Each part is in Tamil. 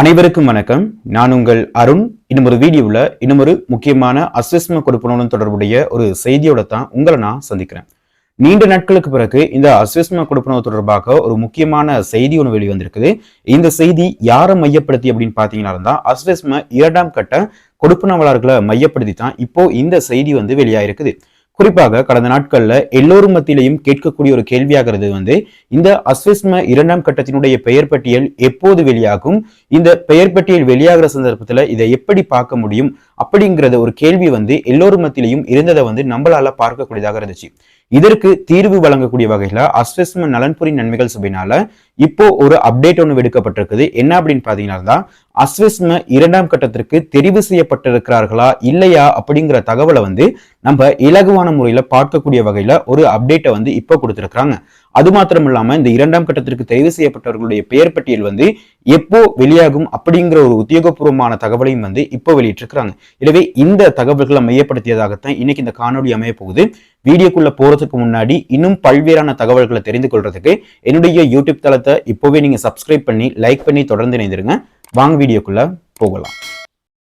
அனைவருக்கும் வணக்கம். நான் உங்கள் அருண். இன்னும் ஒரு வீடியோவில் இன்னும் ஒரு முக்கியமான அசஸ்மெண்ட் கொடுப்பனுடன் தொடர்புடைய ஒரு செய்தியோட தான் உங்களை நான் சந்திக்கிறேன். நீண்ட நாட்களுக்கு பிறகு இந்த அசஸ்மெண்ட் கொடுப்பனவு தொடர்பாக ஒரு முக்கியமான செய்தி ஒன்று வெளிவந்திருக்குது இந்த செய்தி யாரை மையப்படுத்தி அப்படின்னு பார்த்தீங்கன்னா இருந்தால் அசஸ்மெண்ட் இரண்டாம் கட்ட கொடுப்பனவாளர்களை மையப்படுத்தி தான் இப்போ இந்த செய்தி வந்து வெளியாயிருக்குது. குறிப்பாக கடந்த நாட்கள்ல எல்லோரும் மத்தியிலையும் கேட்கக்கூடிய ஒரு கேள்வியாகிறது வந்து இந்த அஸ்விஸ்ம இரண்டாம் கட்டத்தினுடைய பெயர் பட்டியல் எப்போது வெளியாகும்? இந்த பெயர் பட்டியல் வெளியாகிற சந்தர்ப்பத்துல இதை எப்படி பார்க்க முடியும்? அப்படிங்கிறத ஒரு கேள்வி வந்து எல்லோரும் மத்தியிலையும் இருந்ததை வந்து நம்மளால பார்க்கக்கூடியதாக இருந்துச்சு. இதற்கு தீர்வு வழங்கக்கூடிய வகையில அஸ்வஸ்ம நலன்புரி நன்மைகள் சபையினால இப்போ ஒரு அப்டேட் ஒன்று விடுக்கப்பட்டிருக்குது. என்ன அப்படின்னு பாத்தீங்கன்னா அஸ்வஸ்ம இரண்டாம் கட்டத்திற்கு தெரிவு செய்யப்பட்டிருக்கிறார்களா இல்லையா அப்படிங்கிற தகவலை வந்து நம்ம இலகுவான முறையில பார்க்கக்கூடிய வகையில ஒரு அப்டேட்டை வந்து இப்போ கொடுத்துருக்காங்க அது மாத்திரம் இல்லாம இந்த இரண்டாம் கட்டத்திற்கு தெரிவு செய்யப்பட்டவர்களுடைய பெயர் பட்டியல் வந்து எப்போ வெளியாகும் அப்படிங்கிற ஒரு உத்தியோகபூர்வமான தகவலையும் வந்து இப்போ வெளியிட்டிருக்கிறாங்க. எனவே இந்த தகவல்களை மையப்படுத்தியதாகத்தான் இன்னைக்கு இந்த காணொலி அமைய போகுது. வீடியோக்குள்ள போறதுக்கு முன்னாடி இன்னும் பல்வேறான தகவல்களை தெரிந்து கொள்றதுக்கு என்னுடைய யூடியூப் தளத்தை இப்போவே நீங்க சப்ஸ்கிரைப் பண்ணி லைக் பண்ணி தொடர்ந்து இணைந்திருங்க. வாங்க வீடியோக்குள்ள போகலாம்.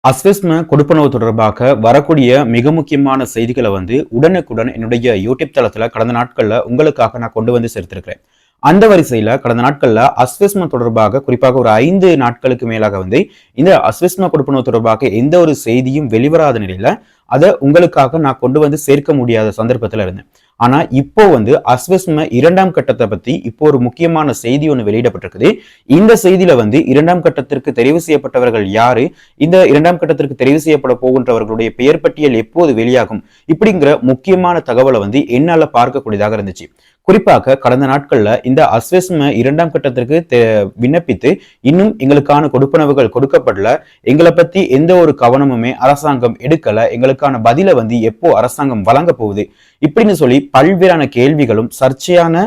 அஸ்வஸ்ம கொடுப்பனவு தொடர்பாக வரக்கூடிய மிக முக்கியமான செய்திகளை வந்து உடனுக்குடன் என்னுடைய யூடியூப் தளத்துல கடந்த நாட்கள்ல உங்களுக்காக நான் கொண்டு வந்து சேர்த்திருக்கிறேன். அந்த வரிசையில கடந்த நாட்கள்ல அஸ்வஸ்ம தொடர்பாக குறிப்பாக ஒரு ஐந்து நாட்களுக்கு மேலாக வந்து இந்த அஸ்வஸ்ம கொடுப்பனவு தொடர்பாக எந்த ஒரு செய்தியும் வெளிவராத நிலையில அதை உங்களுக்காக நான் கொண்டு வந்து சேர்க்க முடியாத சந்தர்ப்பத்துல இருந்தேன். ஆனா இப்போ வந்து அஸ்வஸ்ம இரண்டாம் கட்டத்தை பத்தி இப்போ ஒரு முக்கியமான செய்தி ஒன்று வெளியிடப்பட்டிருக்குது. இந்த செய்தியில வந்து இரண்டாம் கட்டத்திற்கு தெரிவு செய்யப்பட்டவர்கள் யாரு? இந்த இரண்டாம் கட்டத்திற்கு தெரிவு செய்யப்பட போகின்றவர்களுடைய பெயர் பட்டியல் எப்போது வெளியாகும்? இப்படிங்கிற முக்கியமான தகவலை வந்து என்னால பார்க்கக்கூடியதாக இருந்துச்சு. குறிப்பாக கடந்த நாட்கள்ல இந்த அஸ்வஸ்ம இரண்டாம் கட்டத்திற்கு விண்ணப்பித்து இன்னும் எங்களுக்கான கொடுப்பனவுகள் கொடுக்கப்படல. எங்களை பத்தி எந்த ஒரு கவனமுமே அரசாங்கம் எடுக்கல. எங்களுக்கான பதில வந்து எப்போ அரசாங்கம் வழங்க போகுது இப்படின்னு சொல்லி பல்வேறான கேள்விகளும் சர்ச்சையான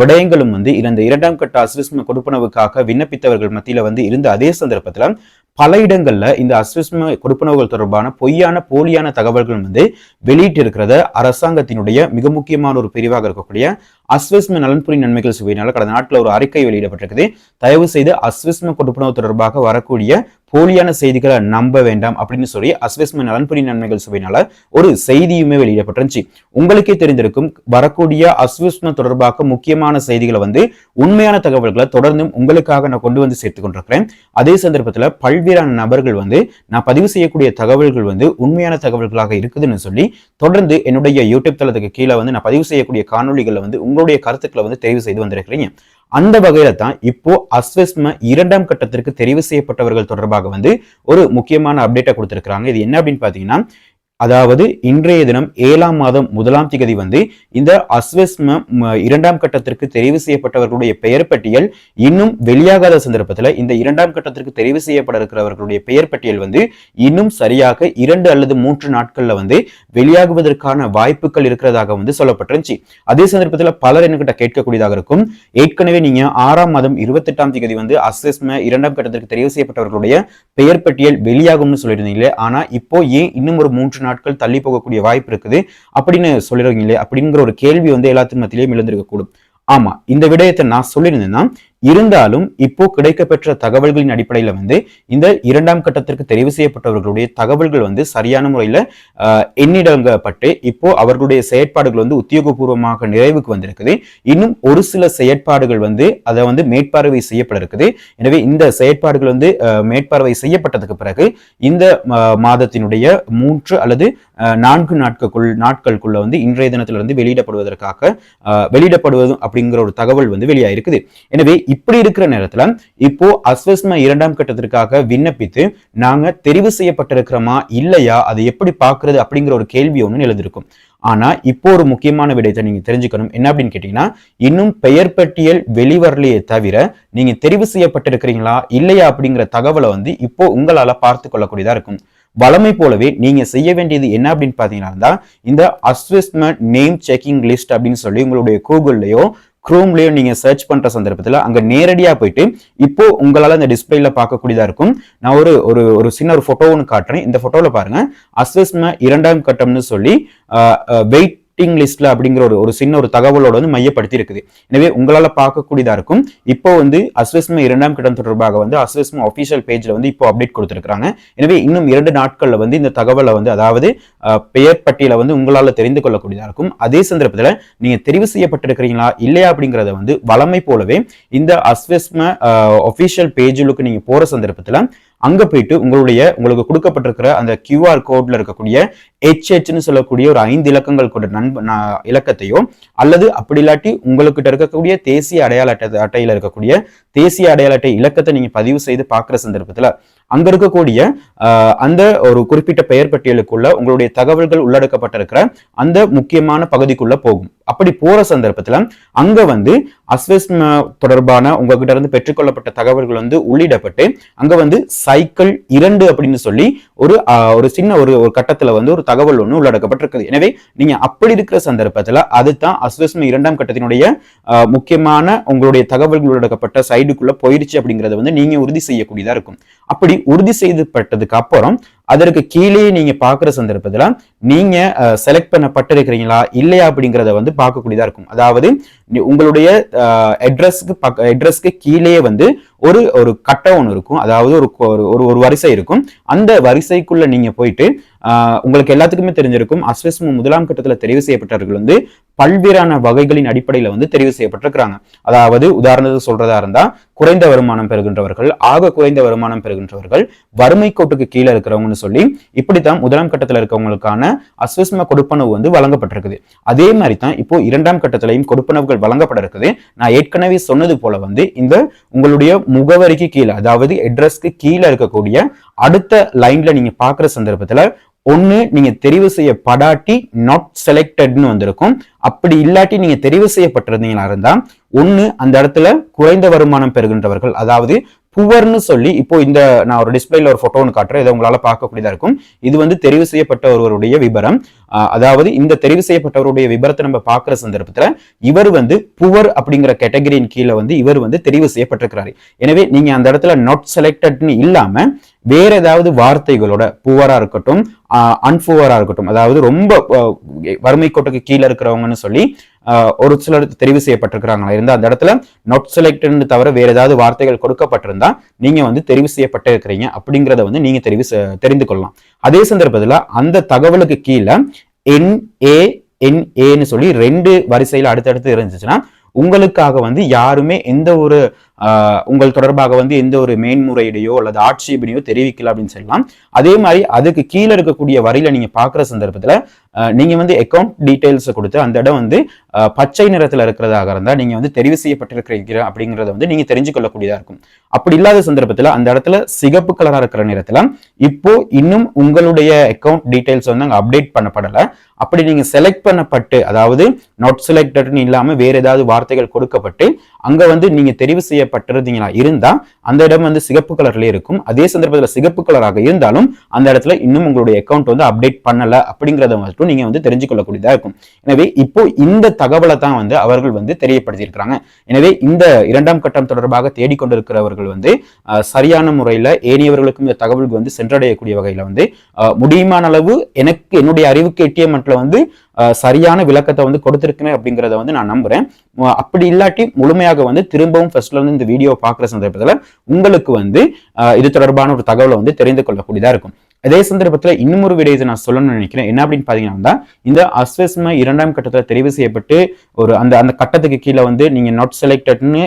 விடயங்களும் வந்து இந்த இரண்டாம் கட்ட அஸ்விஸ்ம கொடுப்பனவுக்காக விண்ணப்பித்தவர்கள் மத்தியில வந்து இருந்த அதே சந்தர்ப்பத்துல பல இடங்கள்ல இந்த அஸ்விஸ்ம கொடுப்பனவுகள் தொடர்பான பொய்யான போலியான தகவல்கள் வந்து வெளியிட்டு இருக்கிறத அரசாங்கத்தினுடைய மிக முக்கியமான ஒரு பிரிவாக இருக்கக்கூடிய அஸ்விஸ்ம நலன்புரி நன்மைகள் சுவையினால கடந்த நாட்டில் ஒரு அறிக்கை வெளியிடப்பட்டிருக்குது. தயவு செய்து அஸ்விஸ்ம கொடுப்பனவு தொடர்பாக வரக்கூடிய போலியான செய்திகளை நம்ப வேண்டாம் அப்படின்னு சொல்லி அஸ்விஸ்ம நலன்புரி நன்மைகள் சுவையினால ஒரு செய்தியுமே வெளியிடப்பட்டிருந்துச்சு. உங்களுக்கே தெரிந்திருக்கும் வரக்கூடிய அஸ்விஸ்ம தொடர்பாக முக்கியமான செய்திகளை வந்து உண்மையான தகவல்களை தொடர்ந்தும் உங்களுக்காக நான் கொண்டு வந்து சேர்த்து கொண்டிருக்கிறேன். அதே சந்தர்ப்பத்தில் பல்வேறான நபர்கள் வந்து நான் பதிவு செய்யக்கூடிய தகவல்கள் வந்து உண்மையான தகவல்களாக இருக்குதுன்னு சொல்லி தொடர்ந்து என்னுடைய யூடியூப் தளத்துக்கு கீழே வந்து நான் பதிவு செய்யக்கூடிய காணொலிகளை வந்து உங்களுடைய கருத்துக்களை வந்து தெரிவு செய்து வந்திருக்கிறீங்க. அந்த வகையில தான் இப்போ அஸ்வஸ்ம இரண்டாம் கட்டத்திற்கு தெரிவு செய்யப்பட்டவர்கள் தொடர்பாக வந்து ஒரு முக்கியமான அப்டேட்டை கொடுத்திருக்கிறாங்க. இது என்ன அப்படின்னு பாத்தீங்கன்னா அதாவது இன்றைய தினம் ஏழாம் மாதம் முதலாம் திகதி வந்து இந்த அஸ்வஸ்ம இரண்டாம் கட்டத்திற்கு தெரிவு செய்யப்பட்டவர்களுடைய பெயர் பட்டியல் இன்னும் வெளியாகாத சந்தர்ப்பத்தில் இந்த இரண்டாம் கட்டத்திற்கு தெரிவு செய்யப்பட இருக்கிறவர்களுடைய பெயர் பட்டியல் வந்து இன்னும் சரியாக இரண்டு அல்லது மூன்று நாட்கள்ல வந்து வெளியாகுவதற்கான வாய்ப்புகள் இருக்கிறதாக வந்து சொல்லப்பட்டிருந்துச்சு. அதே சந்தர்ப்பத்தில் பலர் என்கிட்ட கேட்கக்கூடியதாக இருக்கும். ஏற்கனவே நீங்க ஆறாம் மாதம் இருபத்தி எட்டாம் தேதி வந்து அஸ்வஸ்ம இரண்டாம் கட்டத்திற்கு தெரிவு செய்யப்பட்டவர்களுடைய பெயர் பட்டியல் வெளியாகும்னு சொல்லியிருந்தீங்களே ஆனா இப்போ ஏன் இன்னும் ஒரு மூன்று நாள் நாட்கள் தள்ளி போகக்கூடிய வாய்ப்பு இருக்குது. அப்படின்னு சொல்லிடுறீங்களே அப்படிங்கிற ஒரு கேள்வி வந்து எல்லாத்தின் மத்தியிலேயும் எழுந்திருக்கக்கூடும். ஆமா இந்த விடயத்தை நான் சொல்லியிருந்தேன்னா இருந்தாலும் இப்போ கிடைக்கப்பெற்ற தகவல்களின் அடிப்படையில் வந்து இந்த இரண்டாம் கட்டத்திற்கு தெரிவு செய்யப்பட்டவர்களுடைய தகவல்கள் வந்து சரியான முறையில் எண்ணிடங்கப்பட்டு இப்போ அவர்களுடைய செயற்பாடுகள் வந்து உத்தியோகபூர்வமாக நிறைவுக்கு வந்திருக்குது. இன்னும் ஒரு சில செயற்பாடுகள் வந்து அதை வந்து மேற்பார்வை செய்யப்பட இருக்குது எனவே இந்த செயற்பாடுகள் வந்து மேற்பார்வை செய்யப்பட்டதுக்கு பிறகு இந்த மாதத்தினுடைய மூன்று அல்லது நான்கு நாட்களுக்குள் நாட்களுக்குள்ள வந்து இன்றைய தினத்திலிருந்து வெளியிடப்படுவதற்காக வெளியிடப்படுவது அப்படிங்கிற ஒரு தகவல் வந்து வெளியாயிருக்குது. எனவே இப்படி இருக்கிற நேரத்துல இப்போ அஸ்வஸ்மா இரண்டாம் கட்டத்திற்காக விண்ணப்பித்து நாங்க தெரிவு செய்யப்பட்டிருக்கிறோமா இல்லையா? அதை எப்படி பாக்குறது அப்படிங்கிற ஒரு கேள்வி ஒன்று எழுதிருக்கும் ஆனா இப்போ ஒரு முக்கியமான விடயத்தை நீங்க தெரிஞ்சுக்கணும். என்ன அப்படின்னு கேட்டீங்கன்னா இன்னும் பெயர் பட்டியல் வெளிவரலையே தவிர நீங்க தெரிவு செய்யப்பட்டிருக்கிறீங்களா இல்லையா அப்படிங்கிற தகவலை வந்து இப்போ உங்களால பார்த்து கொள்ளக்கூடியதா இருக்கும். வளமை போலவே நீங்க செய்ய வேண்டியது என்ன அப்படின்னு பாத்தீங்கன்னா இந்த அஸ்வெஸ்ட்மெண்ட் நேம் செக்கிங் லிஸ்ட் அப்படின்னு சொல்லி உங்களுடைய கூகுள்லயோ குரோம்லயும் நீங்கள் சர்ச் பண்ணுற சந்தர்ப்பத்தில் அங்கே நேரடியாக போயிட்டு இப்போ உங்களால் இந்த டிஸ்பிளேல பார்க்கக்கூடியதாக இருக்கும். நான் ஒரு ஒரு ஒரு சின்ன ஒரு ஃபோட்டோ ஒன்று காட்டுறேன். இந்த ஃபோட்டோவில் பாருங்கள் அசஸ்ம இரண்டாம் கட்டம்னு சொல்லி வெயிட் வெயிட்டிங் லிஸ்ட்ல அப்படிங்கிற ஒரு ஒரு சின்ன ஒரு தகவலோட வந்து மையப்படுத்தி இருக்குது. எனவே உங்களால பார்க்கக்கூடியதா இருக்கும். இப்போ வந்து அஸ்வஸ்ம இரண்டாம் கட்டம் தொடர்பாக வந்து அஸ்வஸ்ம அபிஷியல் பேஜ்ல வந்து இப்போ அப்டேட் கொடுத்துருக்காங்க எனவே இன்னும் இரண்டு நாட்கள்ல வந்து இந்த தகவலை வந்து அதாவது பெயர் பட்டியலை வந்து உங்களால் தெரிந்து கொள்ளக்கூடியதாக இருக்கும். அதே சந்தர்ப்பத்தில் நீங்கள் தெரிவு செய்யப்பட்டிருக்கிறீங்களா இல்லையா அப்படிங்கறத வந்து வளமை போலவே இந்த அஸ்வெஸ்ம ஒஃபிஷியல் பேஜுக்கு நீங்கள் போகிற சந்தர்ப்பத்தில் அங்கே போயிட்டு உங்களுடைய உங்களுக்கு கொடுக்கப்பட்டிருக்கிற அந்த கியூஆர் கோட்ல இருக்கக்கூடிய ஹெச்ஹெச்னு சொல்லக்கூடிய ஒரு ஐந்து இலக்கங்கள் கொண்ட நண்ப இலக்கத்தையோ அல்லது அப்படி இல்லாட்டி உங்களுக்கிட்ட இருக்கக்கூடிய தேசிய அடையாள அட்டை அட்டையில் இருக்கக்கூடிய தேசிய அடையாள அட்டை இலக்கத்தை நீங்க பதிவு செய்து பார்க்குற சந்தர்ப்பத்துல அங்க இருக்கக்கூடிய அந்த ஒரு குறிப்பிட்ட பெயர் பட்டியலுக்குள்ள உங்களுடைய தகவல்கள் உள்ளடக்கப்பட்டிருக்கிற அந்த முக்கியமான பகுதிக்குள்ள போகும். அப்படி போற சந்தர்ப்பத்துல அங்க வந்து அஸ்வஸ்ம தொடர்பான உங்ககிட்ட இருந்து பெற்றுக்கொள்ளப்பட்ட தகவல்கள் வந்து உள்ளிடப்பட்டு அங்க வந்து சைக்கிள் இரண்டு அப்படின்னு சொல்லி ஒரு ஒரு சின்ன ஒரு ஒரு கட்டத்துல வந்து ஒரு தகவல் ஒண்ணு உள்ளடக்கப்பட்டிருக்குது. எனவே நீங்க அப்படி இருக்கிற சந்தர்ப்பத்துல அதுதான் அஸ்வஸ்ம இரண்டாம் கட்டத்தினுடைய ஆஹ், முக்கியமான உங்களுடைய தகவல்கள் உள்ளடக்கப்பட்ட சைடுக்குள்ள போயிடுச்சு அப்படிங்கறத வந்து நீங்க உறுதி செய்யக்கூடியதா இருக்கும். அப்படி உறுதி செய்யப்பட்டதுக்கு அப்புறம் அதற்கு கீழே நீங்க பாக்குற சந்தர்ப்பத்துல நீங்க செலக்ட் பண்ணப்பட்டிருக்கிறீங்களா இல்லையா அப்படிங்கிறத வந்து பார்க்கக்கூடியதா இருக்கும். அதாவது உங்களுடைய அட்ரஸ்க்கு பக்க அட்ரஸ்க்கு கீழே வந்து ஒரு ஒரு கட்டம் ஒன்று இருக்கும். அதாவது ஒரு ஒரு- ஒரு ஒரு வரிசை இருக்கும். அந்த வரிசைக்குள்ள நீங்க போயிட்டு உங்களுக்கு எல்லாத்துக்குமே தெரிஞ்சிருக்கும். அஸ்வஸ்ம முதலாம் கட்டத்தில் தெரிவு செய்யப்பட்டவர்கள் வந்து பல்வேறான வகைகளின் அடிப்படையில் வந்து தெரிவு செய்யப்பட்டிருக்கிறாங்க. அதாவது உதாரணத்துக்கு சொல்றதா இருந்தா குறைந்த வருமானம் பெறுகின்றவர்கள் ஆக குறைந்த வருமானம் பெறுகின்றவர்கள் வறுமை கோட்டுக்கு கீழே இருக்கிறவங்கன்னு சொல்லி இப்படித்தான் முதலாம் கட்டத்தில் இருக்கவங்களுக்கான அஸ்வஸ்ம கொடுப்பனவு வந்து வழங்கப்பட்டிருக்குது. அதே மாதிரி தான் இப்போ இரண்டாம் கட்டத்திலையும் கொடுப்பனவுகள் வழங்கப்பட இருக்குது நான் ஏற்கனவே சொன்னது போல வந்து இந்த உங்களுடைய முகவரிக்கு கீழே அதாவது அட்ரஸ்க்கு கீழே இருக்கக்கூடிய அடுத்த லைன்ல நீங்க பாக்குற சந்தர்ப்பத்துல ஒன்னு நீங்க தெரிவு செய்யப்படாட்டி நாட் செலக்டட்னு வந்திருக்கும். அப்படி இல்லாட்டி நீங்க தெரிவு செய்யப்பட்டிருந்தீங்களா இருந்தா ஒண்ணு அந்த இடத்துல குறைந்த வருமானம் பெறுகின்றவர்கள் அதாவது புவர்னு சொல்லி இப்போ இந்த நான் ஒரு டிஸ்பிளேல ஒரு ஃபோட்டோன்னு காட்டுறேன். இதை உங்களால பார்க்கக்கூடியதா இருக்கும். இது வந்து தெரிவு செய்யப்பட்ட ஒருவருடைய விபரம். ஆஹ் அதாவது இந்த தெரிவு செய்யப்பட்டவருடைய விபரத்தை நம்ம பார்க்குற சந்தர்ப்பத்துல இவர் வந்து புவர் அப்படிங்கிற கேட்டகரியின் கீழே வந்து இவர் வந்து தெரிவு செய்யப்பட்டிருக்கிறாரு. எனவே நீங்க அந்த இடத்துல நாட் செலக்டட்னு இல்லாம வேற ஏதாவது வார்த்தைகளோட புவரா இருக்கட்டும் அன்புவரா இருக்கட்டும் அதாவது ரொம்ப வறுமை கோட்டுக்கு கீழே இருக்கிறவங்கன்னு சொல்லி ஆஹ், ஒரு சிலர் தெரிவு செய்யப்பட்டிருக்கிறாங்களா? இருந்தால் அந்த இடத்துல நாட் செலக்டட்னு தவிர வேற ஏதாவது வார்த்தைகள் கொடுக்கப்பட்டிருந்தா நீங்க வந்து தெரிவு செய்யப்பட்டு இருக்கிறீங்க அப்படிங்கிறத வந்து நீங்க தெரிவு செ- தெரிந்து கொள்ளலாம். அதே சந்தர்ப்பத்தில் அந்த தகவலுக்கு கீழே என் ஏ என் ஏன்னு சொல்லி ரெண்டு வரிசையில் அடுத்தடுத்து இருந்துச்சுன்னா உங்களுக்காக வந்து யாருமே எந்த ஒரு உங்கள் தொடர்பாக வந்து எந்த ஒரு மேன்முறையீடையோ அல்லது ஆட்சேபனையோ தெரிவிக்கல அப்படின்னு சொல்லலாம். அதே மாதிரி அதுக்கு கீழே இருக்கக்கூடிய வரியில நீங்க பார்க்குற சந்தர்ப்பத்துல நீங்க வந்து அக்கௌண்ட் டீடைல்ஸ் கொடுத்து அந்த இடம் வந்து பச்சை நிறத்துல இருக்கிறதாக இருந்தா நீங்க வந்து தெரிவு செய்யப்பட்டிருக்கிறீங்க அப்படிங்கறத வந்து நீங்க தெரிஞ்சு கொள்ளக்கூடியதா இருக்கும். அப்படி இல்லாத சந்தர்ப்பத்துல அந்த இடத்துல சிகப்பு கலரா இருக்கிற நேரத்துல இப்போ இன்னும் உங்களுடைய அக்கௌண்ட் டீடைல்ஸ் வந்து அங்க அப்டேட் பண்ணப்படல. அப்படி நீங்க செலக்ட் பண்ணப்பட்டு அதாவது நாட் செலக்டட்னு இல்லாம வேற ஏதாவது வார்த்தைகள் கொடுக்கப்பட்டு அங்க வந்து நீங்க தெரிவு செய்யப்பட்டிருந்தீங்களா? இருந்தா அந்த இடம் வந்து சிகப்பு கலர்ல இருக்கும். அதே சந்தர்ப்பத்தில் சிகப்பு கலராக இருந்தாலும் அந்த இடத்துல இன்னும் உங்களுடைய அக்கௌண்ட் வந்து அப்டேட் பண்ணல அப்படிங்கிறத மட்டும் நீங்க வந்து தெரிஞ்சு கொள்ளக்கூடியதா இருக்கும். எனவே இப்போ இந்த தகவலை தான் வந்து அவர்கள் வந்து தெரியப்படுத்தியிருக்கிறாங்க. எனவே இந்த இரண்டாம் கட்டம் தொடர்பாக தேடிக்கொண்டிருக்கிறவர்கள் வந்து சரியான முறையில் ஏனையவர்களுக்கும் இந்த தகவல்கள் வந்து சென்றடையக்கூடிய வகையில் வந்து முடியுமான அளவு எனக்கு என்னுடைய அறிவுக்கு எட்டிய மட்டில் வந்து சரியான விளக்கத்தை வந்து கொடுத்துருக்கேன் அப்படிங்கிறத வந்து நான் நம்புறேன். அப்படி இல்லாட்டி முழுமையாக வந்து திரும்பவும் ஃபர்ஸ்ட்ல இருந்து இந்த வீடியோ பார்க்குற சந்தர்ப்பத்தில் உங்களுக்கு வந்து இது தொடர்பான ஒரு தகவலை வந்து தெரிந்து கொள்ளக்கூடியதா இருக்கும். அதே சந்தர்ப்பத்தில் இன்னும் ஒரு விடயத்தை நான் சொல்லணும்னு நினைக்கிறேன். என்ன அப்படின்னு பாத்தீங்கன்னா இந்த அஸ்வஸ்ம இரண்டாம் கட்டத்தில் தெரிவு செய்யப்பட்டு ஒரு அந்த அந்த கட்டத்துக்கு கீழே வந்து நீங்க நாட் செலக்டட்னு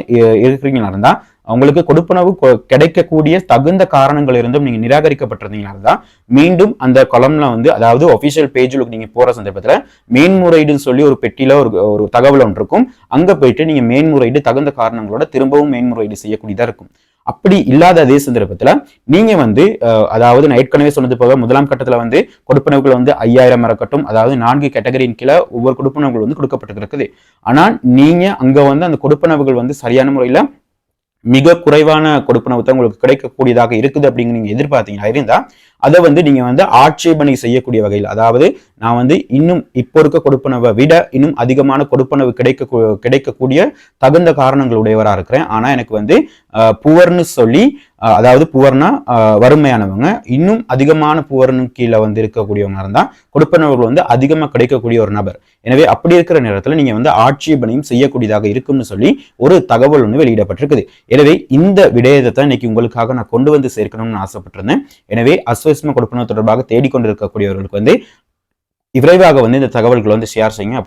இருக்கிறீங்களா இருந்தா உங்களுக்கு கொடுப்பனவு கிடைக்கக்கூடிய தகுந்த காரணங்கள் இருந்தும் நீங்க நிராகரிக்கப்பட்டிருந்தீங்களா தான் மீண்டும் அந்த கொலம்ல வந்து அதாவது ஒபிஷியல் பேஜில் நீங்க போற சந்தர்ப்பத்துல மேன்முறையீடுன்னு சொல்லி ஒரு பெட்டியில ஒரு ஒரு தகவல் ஒன்று இருக்கும். அங்க போயிட்டு நீங்க மேன்முறையீடு தகுந்த காரணங்களோட திரும்பவும் மேன்முறையீடு செய்யக்கூடியதாக இருக்கும். அப்படி இல்லாத அதே சந்தர்ப்பத்துல நீங்க வந்து அதாவது நான் ஏற்கனவே சொன்னது போக முதலாம் கட்டத்தில் வந்து கொடுப்பனவுகள் வந்து ஐயாயிரம் இருக்கட்டும் அதாவது நான்கு கேட்டகரியின் கீழே ஒவ்வொரு கொடுப்பனவுகள் வந்து கொடுக்கப்பட்டிருக்குது ஆனால் நீங்கள் அங்க வந்து அந்த கொடுப்பனவுகள் வந்து சரியான முறையில மிக குறைவான கொடுப்பனவு தான் உங்களுக்கு கிடைக்கக்கூடியதாக இருக்குது அப்படிங்கிற நீங்க எதிர்பார்த்தீங்கன்னா இருந்தா அதை வந்து நீங்க வந்து ஆட்சேபனை செய்யக்கூடிய வகையில் அதாவது நான் வந்து இன்னும் இப்போ இருக்க கொடுப்பனவை விட இன்னும் அதிகமான கொடுப்பனவு கிடைக்க கிடைக்கக்கூடிய தகுந்த காரணங்கள் உடையவராக இருக்கிறேன். ஆனா எனக்கு வந்து புவர்னு சொல்லி அதாவது புவர்னா வறுமையானவங்க. இன்னும் அதிகமான புவர்னு கீழே வந்து இருக்கக்கூடியவங்க இருந்தால் கொடுப்பனவர்கள் வந்து அதிகமாக கிடைக்கக்கூடிய ஒரு நபர். எனவே அப்படி இருக்கிற நேரத்தில் நீங்கள் வந்து ஆட்சேபனையும் செய்யக்கூடியதாக இருக்கும்னு சொல்லி ஒரு தகவல் ஒன்று வெளியிடப்பட்டிருக்குது. எனவே இந்த விடயத்தை தான் இன்னைக்கு உங்களுக்காக நான் கொண்டு வந்து சேர்க்கணும்னு ஆசைப்பட்டிருந்தேன். எனவே அஸ்வஸ்ம கொடுப்பனவு தொடர்பாக தேடிக்கொண்டிருக்கக்கூடியவர்களுக்கு வந்து விரைவாக வந்து இந்த தகவல்களை வந்து ஷேர் செய்யுங்க.